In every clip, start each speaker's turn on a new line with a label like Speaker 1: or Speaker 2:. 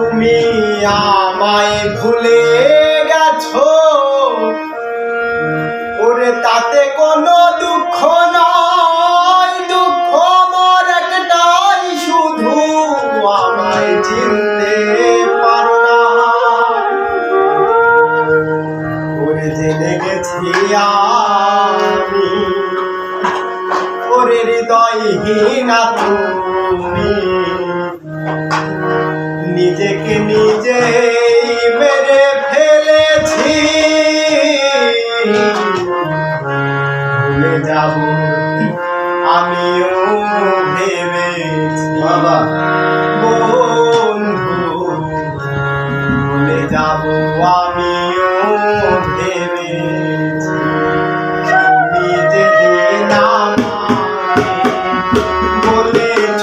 Speaker 1: তুমি আমায় ভুলে গেছো। ওরে, তাতে কোনো দুঃখ নয় দুঃখ আমার একটাই, শুধু আমায় চিনতে পারো না। ওরে জেনে গেছি আমি, ওরে হৃদয়হীনা তুমি। নিজেকে নিজে মেরে ফেলেছি। ভুলে যাব, আমিও ভেবেছি।
Speaker 2: বাবা,
Speaker 1: বন্ধু, ভুলে যাব, আমিও ভেবেছি। আমাকে বলেছ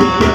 Speaker 1: Thank you.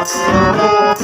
Speaker 1: Without